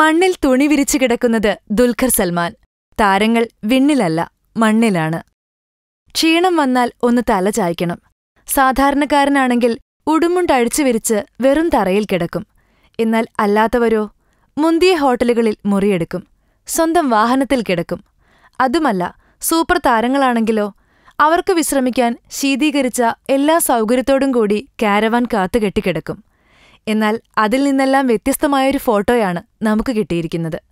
മണ്ണിൽ തുണി വിരിച്ചു കിടക്കുന്നത് ദുൽഖർ സൽമാൻ. താരങ്ങൾ വിണ്ണിലല്ല മണ്ണിലാണ്. ക്ഷീണം വന്നാൽ ഒന്ന് തല ചായ്ക്കണം. സാധാരണക്കാരനാണെങ്കിൽ ഉടുമുണ്ടഴിച്ചു വിരിച്ച് വെറും തറയിൽ കിടക്കും. എന്നാൽ അല്ലാത്തവരോ മുന്തിയ ഹോട്ടലുകളിൽ മുറിയെടുക്കും സ്വന്തം വാഹനത്തിൽ കിടക്കും. അതുമല്ല സൂപ്പർ താരങ്ങളാണെങ്കിലോ അവർക്ക് വിശ്രമിക്കാൻ ശീതീകരിച്ച എല്ലാ സൗകര്യത്തോടും കൂടി കാരവാൻ കാത്തുകെട്ടിക്കിടക്കും എന്നാൽ അതിൽ നിന്നെല്ലാം വ്യത്യസ്തമായൊരു ഫോട്ടോയാണ് നമുക്ക് കിട്ടിയിരിക്കുന്നത്.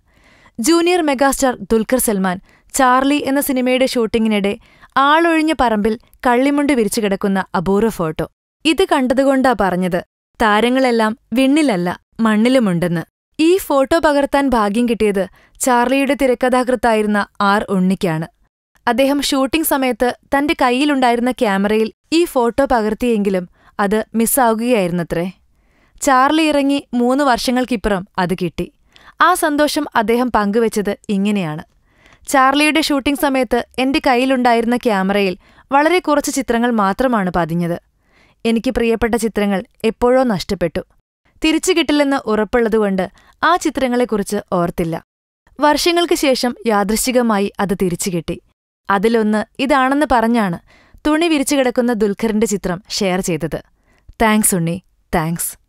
Junior megastar Dulquer Salmaan Charlie എന്ന സിനിമയുടെ ഷൂട്ടിങ്ങിനിടെ ആളൊഴിഞ്ഞ പറമ്പിൽ കള്ളിമുണ്ട് വിരിച്ചു കിടക്കുന്ന അപൂർവ ഫോട്ടോ. ഇത് കണ്ടതുകൊണ്ടാ പറഞ്ഞത് താരങ്ങളെല്ലാം വിണ്ണിലല്ല മണ്ണിലുമുണ്ടെന്ന്. ഈ ഫോട്ടോ പകർത്താൻ ഭാഗ്യം കിട്ടിയത് ചാർലിയുടെ തിരക്കഥാകൃത്തായിരുന്ന ആർ ഉണ്ണിക്കാണ്. അദ്ദേഹം ഷൂട്ടിംഗ് സമയത്ത് തന്റെ കയ്യിലുണ്ടായിരുന്ന ക്യാമറയിൽ ഈ ഫോട്ടോ പകർത്തിയെങ്കിലും അത് മിസ്സാവുകയായിരുന്നത്രേ. ചാർലി ഇറങ്ങി മൂന്ന് വർഷങ്ങൾക്കിപ്പുറം അത് കിട്ടി. ആ സന്തോഷം അദ്ദേഹം പങ്കുവച്ചത് ഇങ്ങനെയാണ്. ചാർലിയുടെ ഷൂട്ടിംഗ് സമയത്ത് എന്റെ കയ്യിലുണ്ടായിരുന്ന ക്യാമറയിൽ വളരെ കുറച്ച് ചിത്രങ്ങൾ മാത്രമാണ് പതിഞ്ഞത്. എനിക്ക് പ്രിയപ്പെട്ട ചിത്രങ്ങൾ എപ്പോഴോ നഷ്ടപ്പെട്ടു. തിരിച്ചു കിട്ടില്ലെന്ന് ഉറപ്പുള്ളതുകൊണ്ട് ആ ചിത്രങ്ങളെക്കുറിച്ച് ഓർത്തില്ല. വർഷങ്ങൾക്ക് ശേഷം യാദൃശ്ചികമായി അത് തിരിച്ചു കിട്ടി. അതിലൊന്ന് ഇതാണെന്ന് പറഞ്ഞാണ് തുണി വിരിച്ചു കിടക്കുന്ന ദുൽഖറിന്റെ ചിത്രം ഷെയർ ചെയ്തത്. താങ്ക്സ് ഉണ്ണി. താങ്ക്സ്.